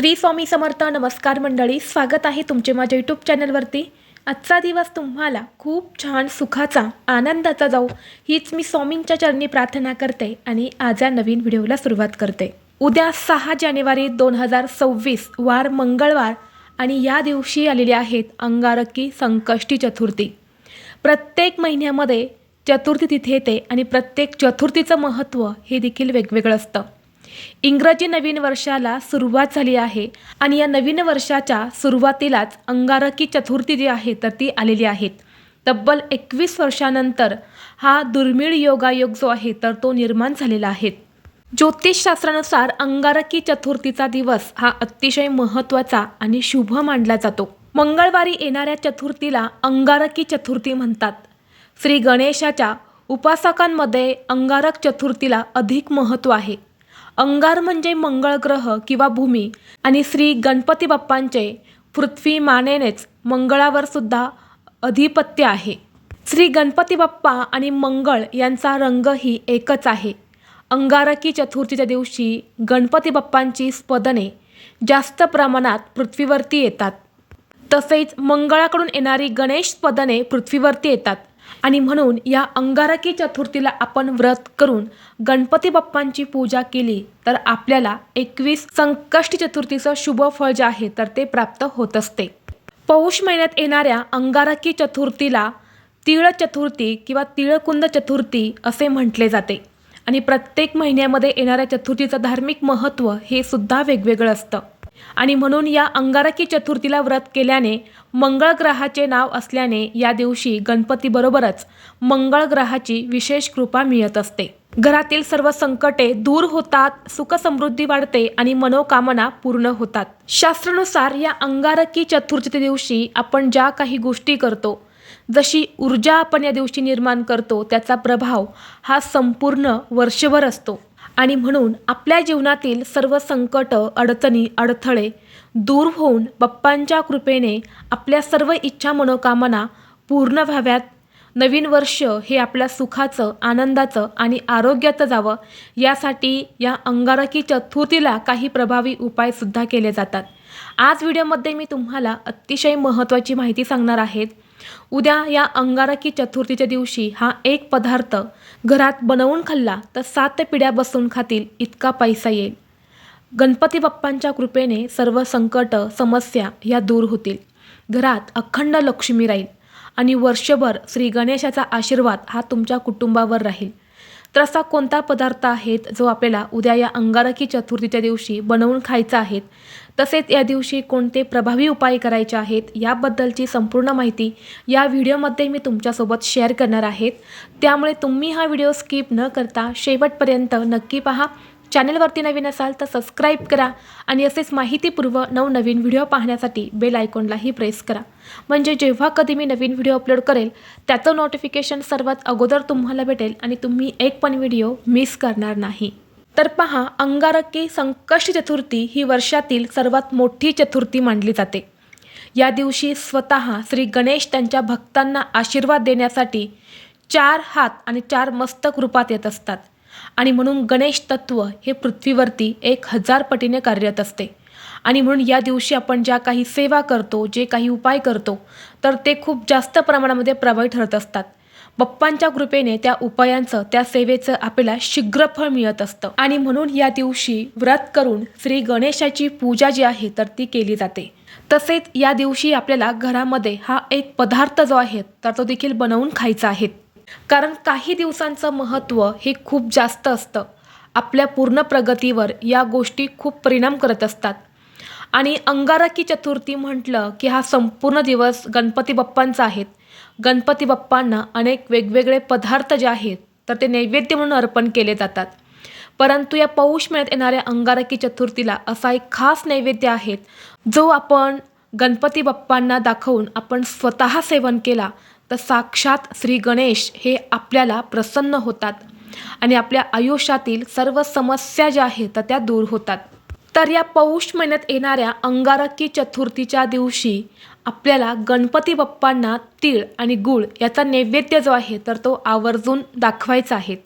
श्री स्वामी समर्थ नमस्कार मंडळी स्वागत आहे तुमचे माझ्या यूट्यूब चॅनलवरती. आजचा दिवस तुम्हाला खूप छान सुखाचा आनंदाचा जाऊ हीच मी स्वामींच्या चरणी प्रार्थना करते आणि आज या नवीन व्हिडिओला सुरुवात करते. उद्या सहा जानेवारी दोन हजार सव्वीस वार मंगळवार आणि या दिवशी आलेली आहेत अंगारकी संकष्टी चतुर्थी. प्रत्येक महिन्यामध्ये चतुर्थी तिथे येते आणि प्रत्येक चतुर्थीचं महत्त्व हे देखील वेगवेगळं असतं. इंग्रजी नवीन वर्षाला सुरुवात झाली आहे आणि या नवीन वर्षाच्या सुरुवातीलाच अंगारकी चतुर्थी जी आहे तर ती आलेली आहेत. तब्बल एकवीस वर्षानंतर हा दुर्मिळ योगायोग जो आहे तर तो निर्माण झालेला आहे. ज्योतिषशास्त्रानुसार अंगारकी चतुर्थीचा दिवस हा अतिशय महत्त्वाचा आणि शुभ मानला जातो. मंगळवारी येणाऱ्या चतुर्थीला अंगारकी चतुर्थी म्हणतात. श्री गणेशाच्या उपासकांमध्ये अंगारक चतुर्थीला अधिक महत्त्व आहे. अंगार म्हणजे मंगळ ग्रह किंवा भूमी आणि श्री गणपती बाप्पांचे पृथ्वी मानेनेच मंगळावर सुद्धा अधिपत्य आहे. श्री गणपती बाप्पा आणि मंगळ यांचा रंगही एकच आहे. अंगारकी चतुर्थीच्या दिवशी गणपती बाप्पांची स्पदने जास्त प्रमाणात पृथ्वीवरती येतात. तसेच मंगळाकडून येणारी गणेश स्पदने पृथ्वीवरती येतात. आणि म्हणून या अंगारकी चतुर्थीला आपण व्रत करून गणपती बाप्पांची पूजा केली तर आपल्याला एकवीस संकष्टी चतुर्थीचं शुभ फळ जे आहे तर ते प्राप्त होत असते. पौष महिन्यात येणाऱ्या अंगारकी चतुर्थीला तिळ चतुर्थी किंवा तिळकुंद चतुर्थी असे म्हटले जाते. आणि प्रत्येक महिन्यामध्ये येणाऱ्या चतुर्थीचं धार्मिक महत्त्व हे सुद्धा वेगवेगळं असतं. आणि म्हणून या अंगारकी चतुर्थीला व्रत केल्याने मंगळ ग्रहाचे नाव असल्याने या दिवशी गणपतीबरोबरच मंगळ ग्रहाची विशेष कृपा मिळत असते. घरातील सर्व संकटे दूर होतात सुखसमृद्धी वाढते आणि मनोकामना पूर्ण होतात. शास्त्रानुसार या अंगारकी चतुर्थी दिवशी आपण ज्या काही गोष्टी करतो जशी ऊर्जा आपण या दिवशी निर्माण करतो त्याचा प्रभाव हा संपूर्ण वर्षभर असतो. आणि म्हणून आपल्या जीवनातील सर्व संकट अडचणी अडथळे दूर होऊन बाप्पांच्या कृपेने आपल्या सर्व इच्छा मनोकामना पूर्ण व्हाव्यात. नवीन वर्ष हे आपल्या सुखाचं आनंदाचं आणि आरोग्याचं जावं. यासाठी या अंगारकी चतुर्थीला काही प्रभावी उपायसुद्धा केले जातात. आज व्हिडिओमध्ये मी तुम्हाला अतिशय महत्त्वाची माहिती सांगणार आहेत उद्या या अंगारकी चतुर्थीच्या दिवशी हा एक पदार्थ घरात बनवून खाल्ला तर सात पिढ्या बसून खातील इतका पैसा येईल. गणपती बाप्पांच्या कृपेने सर्व संकट समस्या ह्या दूर होतील. घरात अखंड लक्ष्मी राहील आणि वर्षभर श्री गणेशाचा आशीर्वाद हा तुमच्या कुटुंबावर राहील. तर असा कोणता पदार्थ आहेत जो आपल्याला उद्या या अंगारकी चतुर्थीच्या दिवशी बनवून खायचा आहेत? तसेच या दिवशी कोणते प्रभावी उपाय करायचे आहेत? याबद्दलची संपूर्ण माहिती या व्हिडिओमध्ये मी तुमच्यासोबत शेअर करणार आहेत. त्यामुळे तुम्ही हा व्हिडिओ स्किप न करता शेवटपर्यंत नक्की पहा. चॅनलवरती नवीन असाल तर सबस्क्राईब करा आणि असेच माहितीपूर्व नवनवीन व्हिडिओ पाहण्यासाठी बेल आयकॉनलाही प्रेस करा. म्हणजे जेव्हा कधी मी नवीन व्हिडिओ अपलोड करेल त्याचं नोटिफिकेशन सर्वात अगोदर तुम्हाला भेटेल आणि तुम्ही एक पण व्हिडिओ मिस करणार नाही. तर पहा अंगारकी संकष्ट चतुर्थी ही वर्षातील सर्वात मोठी चतुर्थी मानली जाते. या दिवशी स्वतः श्री गणेश त्यांच्या भक्तांना आशीर्वाद देण्यासाठी चार हात आणि चार मस्तक रूपात येत असतात. आणि म्हणून गणेश तत्व हे पृथ्वीवरती एक हजार पटीने कार्यरत असते. आणि म्हणून या दिवशी आपण ज्या काही सेवा करतो जे काही उपाय करतो तर ते खूप जास्त प्रमाणामध्ये प्रभावी ठरत असतात. बप्पांच्या कृपेने त्या उपायांचं त्या सेवेचं आपल्याला शीघ्र फळ मिळत असतं. आणि म्हणून या दिवशी व्रत करून श्री गणेशाची पूजा जी आहे तर ती केली जाते. तसेच या दिवशी आपल्याला घरामध्ये हा एक पदार्थ जो आहे तर तो देखील बनवून खायचा आहे. कारण काही दिवसांचं महत्त्व हे खूप जास्त असतं. आपल्या पूर्ण प्रगतीवर या गोष्टी खूप परिणाम करत असतात. आणि अंगारकी चतुर्थी म्हटलं की हा संपूर्ण दिवस गणपती बाप्पांचा आहेत गणपती बाप्पांना अनेक वेगवेगळे पदार्थ जे आहेत तर ते नैवेद्य म्हणून अर्पण केले जातात. परंतु या पौष महिन्यात येणाऱ्या अंगारकी चतुर्थीला असा एक खास नैवेद्य आहेत जो आपण गणपती बाप्पांना दाखवून आपण स्वतः सेवन केला तर साक्षात श्री गणेश हे आपल्याला प्रसन्न होतात आणि आपल्या आयुष्यातील सर्व समस्या ज्या आहेत तर त्या दूर होतात. तर या पौष महिन्यात येणाऱ्या अंगारकी चतुर्थीच्या दिवशी आपल्याला गणपती बाप्पांना तीळ आणि गूळ याचा नैवेद्य जो आहे तर तो आवर्जून दाखवायचा आहे.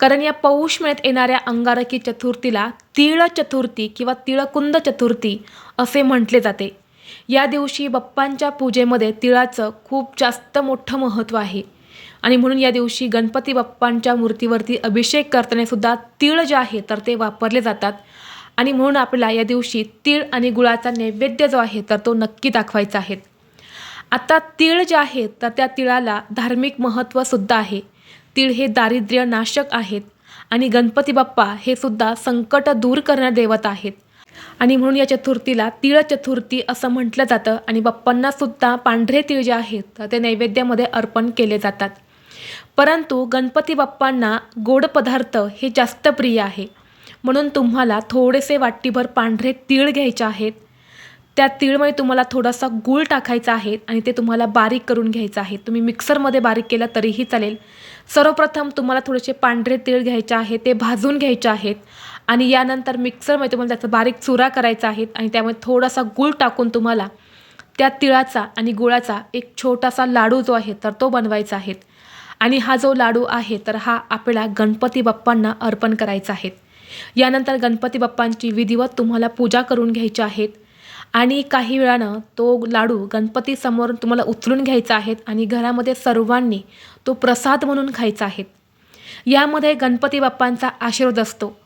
कारण या पौष महिन्यात येणाऱ्या अंगारकी चतुर्थीला तिळ चतुर्थी किंवा तिळकुंद चतुर्थी असे म्हटले जाते. या दिवशी बाप्पांच्या पूजेमध्ये तिळाचं खूप जास्त मोठं महत्त्व आहे. आणि म्हणून या दिवशी गणपती बाप्पांच्या मूर्तीवरती अभिषेक करतानासुद्धा तीळ जे आहे तर ते वापरले जातात. आणि म्हणून आपल्याला या दिवशी तीळ आणि गुळाचा नैवेद्य जो आहे तर तो नक्की दाखवायचा आहे. आता तीळ जे आहे तर त्या तिळाला धार्मिक महत्त्वसुद्धा आहे. तीळ हे दारिद्र्य नाशक आहेत. आणि गणपती बाप्पा हे सुद्धा संकट दूर करणारे देवता आहेत. आणि म्हणून या चतुर्थीला तिळ चतुर्थी असं म्हटलं जातं आणि बाप्पांना सुद्धा पांढरे तीळ जे आहेत ते नैवेद्यामध्ये अर्पण केले जातात. परंतु गणपती बाप्पांना गोड पदार्थ हे जास्त प्रिय आहे. म्हणून तुम्हाला थोडेसे वाटीभर पांढरे तीळ घ्यायचे आहेत. त्या तीळमध्ये तुम्हाला थोडासा गूळ टाकायचा आहे आणि ते तुम्हाला बारीक करून घ्यायचं आहे. तुम्ही मिक्सरमध्ये बारीक केलं तरीही चालेल. सर्वप्रथम तुम्हाला थोडेसे पांढरे तीळ घ्यायचे आहे ते भाजून घ्यायचे आहेत. आणि यानंतर मिक्सरमध्ये तुम्हाला त्याचा बारीक चुरा करायचा आहे आणि त्यामध्ये थोडासा गूळ टाकून तुम्हाला त्या तिळाचा आणि गुळाचा एक छोटासा लाडू जो आहे तर तो बनवायचा आहे. आणि हा जो लाडू आहे तर हा आपल्याला गणपती बाप्पांना अर्पण करायचा आहे. यानंतर गणपती बाप्पांची विधिवत तुम्हाला पूजा करून घ्यायची आहेत आणि काही वेळानं तो लाडू गणपतीसमोर तुम्हाला उचलून घ्यायचा आहे आणि घरामध्ये सर्वांनी तो प्रसाद म्हणून खायचा आहे. यामध्ये गणपती बाप्पांचा आशीर्वाद असतो.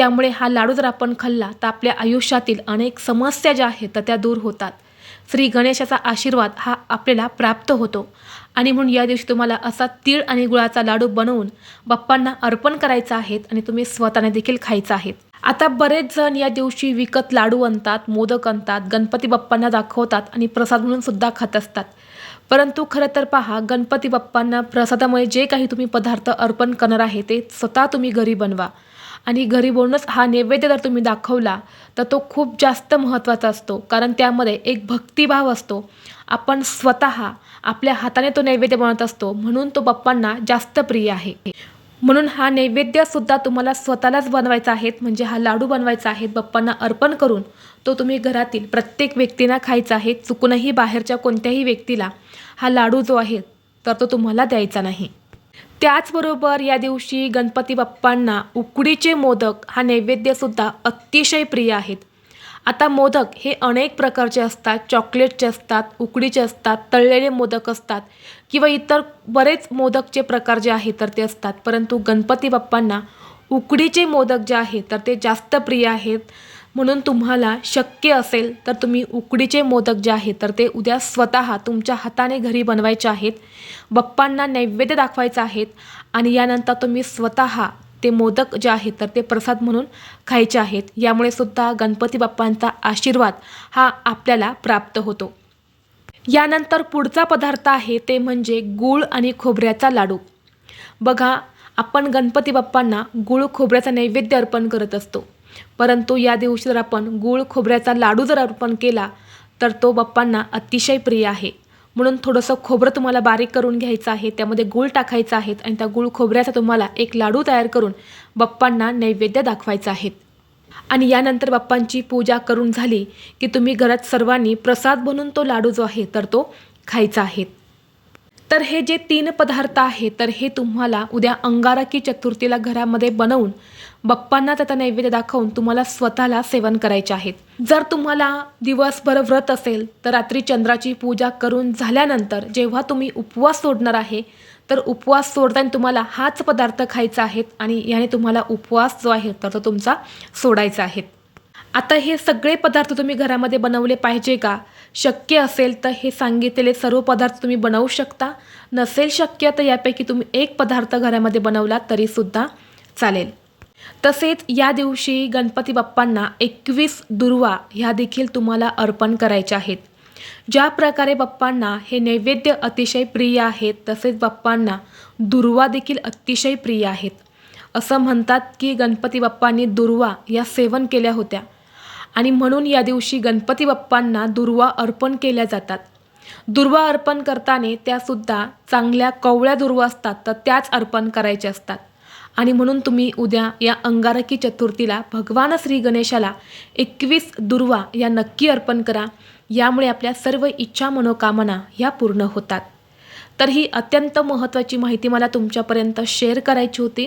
त्यामुळे हा लाडू जर आपण खाल्ला तर आपल्या आयुष्यातील अनेक समस्या ज्या आहेत तर त्या दूर होतात. श्री गणेशाचा आशीर्वाद हा आपल्याला प्राप्त होतो. आणि म्हणून या दिवशी तुम्हाला असा तीळ आणि गुळाचा लाडू बनवून बाप्पांना अर्पण करायचा आहेत आणि तुम्ही स्वतःने देखील खायचा आहे आता बरेच जण या दिवशी विकत लाडू आणतात मोदक आणतात गणपती बाप्पांना दाखवतात आणि प्रसाद म्हणून सुद्धा खात असतात. परंतु खरं तर पहा गणपती बाप्पांना प्रसादामुळे जे काही तुम्ही पदार्थ अर्पण करणार आहे ते स्वतः तुम्ही घरी बनवा. आणि घरी बनवूनच हा नैवेद्य जर तुम्ही दाखवला तर तो खूप जास्त महत्त्वाचा असतो. कारण त्यामध्ये एक भक्तिभाव असतो. आपण स्वतः आपल्या हाताने तो नैवेद्य बनवत असतो. म्हणून तो बाप्पांना जास्त प्रिय आहे. म्हणून हा नैवेद्यसुद्धा तुम्हाला स्वतःलाच बनवायचा आहे. म्हणजे हा लाडू बनवायचा आहे. बाप्पांना अर्पण करून तो तुम्ही घरातील प्रत्येक व्यक्तींना खायचा आहे. चुकूनही बाहेरच्या कोणत्याही व्यक्तीला हा लाडू जो आहे तर तो तुम्हाला द्यायचा नाही. त्याचबरोबर या दिवशी गणपती बाप्पांना उकडीचे मोदक हा नैवेद्यसुद्धा अतिशय प्रिय आहेत. आता मोदक हे अनेक प्रकारचे असतात. चॉकलेटचे असतात उकडीचे असतात तळलेले मोदक असतात किंवा इतर बरेच मोदकचे प्रकार जे आहेत तर ते असतात. परंतु गणपती बाप्पांना उकडीचे मोदक जे आहेत तर ते जास्त प्रिय आहेत. म्हणून तुम्हाला शक्य असेल तर तुम्ही उकडीचे मोदक जे आहेत तर ते उद्या स्वतः तुमच्या हाताने घरी बनवायचे आहेत बप्पांना नैवेद्य दाखवायचं आहेत आणि यानंतर तुम्ही स्वतः ते मोदक जे आहेत तर ते प्रसाद म्हणून खायचे आहेत. यामुळे सुद्धा गणपती बाप्पांचा आशीर्वाद हा आपल्याला प्राप्त होतो. यानंतर पुढचा पदार्थ आहे ते म्हणजे गूळ आणि खोबऱ्याचा लाडू. बघा आपण गणपती बाप्पांना गूळ खोबऱ्याचा नैवेद्य अर्पण करत असतो. परंतु या दिवशी जर आपण गूळ खोबऱ्याचा लाडू जर अर्पण केला तर तो बाप्पांना अतिशय प्रिय आहे. म्हणून थोडंसं खोबरं तुम्हाला बारीक करून घ्यायचं आहे त्यामध्ये गूळ टाकायचा आहे आणि त्या गूळ खोबऱ्याचा तुम्हाला एक लाडू तयार करून बाप्पांना नैवेद्य दाखवायचा आहे. आणि यानंतर बाप्पांची पूजा करून झाली की तुम्ही घरात सर्वांनी प्रसाद बनून तो लाडू जो आहे तर तो खायचा आहे. तर हे जे तीन पदार्थ आहेत तर हे तुम्हाला उद्या अंगारकी चतुर्थीला घरामध्ये बनवून बाप्पांना त्याचा नैवेद्य दाखवून तुम्हाला स्वतःला सेवन करायचे आहेत. जर तुम्हाला दिवसभर व्रत असेल तर रात्री चंद्राची पूजा करून झाल्यानंतर जेव्हा तुम्ही उपवास सोडणार आहे तर उपवास सोडताना तुम्हाला हाच पदार्थ खायचा आहे आणि याने तुम्हाला उपवास जो आहे तर तो तुमचा सोडायचा आहे. आता हे सगळे पदार्थ तुम्ही घरामध्ये बनवले पाहिजे का? शक्य असेल तर हे सांगितलेले सर्व पदार्थ तुम्ही बनवू शकता. नसेल शक्य तर यापैकी तुम्ही एक पदार्थ घरामध्ये बनवला तरीसुद्धा चालेल. तसेच या दिवशी गणपती बाप्पांना एकवीस दुर्वा ह्या देखील तुम्हाला अर्पण करायच्या आहेत. ज्या प्रकारे बाप्पांना हे नैवेद्य अतिशय प्रिय आहेत तसेच बाप्पांना दुर्वा देखील अतिशय प्रिय आहेत. असं म्हणतात की गणपती बाप्पांनी दुर्वा या सेवन केल्या होत्या. आणि म्हणून या दिवशी गणपती बाप्पांना दुर्वा अर्पण केल्या जातात. दुर्वा अर्पण करताना त्यासुद्धा चांगल्या कवळ्या दुर्वा असतात तर त्याच अर्पण करायच्या असतात. आणि म्हणून तुम्ही उद्या या अंगारकी चतुर्थीला भगवान श्री गणेशाला एकवीस दुर्वा या नक्की अर्पण करा. यामुळे आपल्या सर्व इच्छा मनोकामना ह्या पूर्ण होतात. तर ही अत्यंत महत्त्वाची माहिती मला तुमच्यापर्यंत शेअर करायची होती.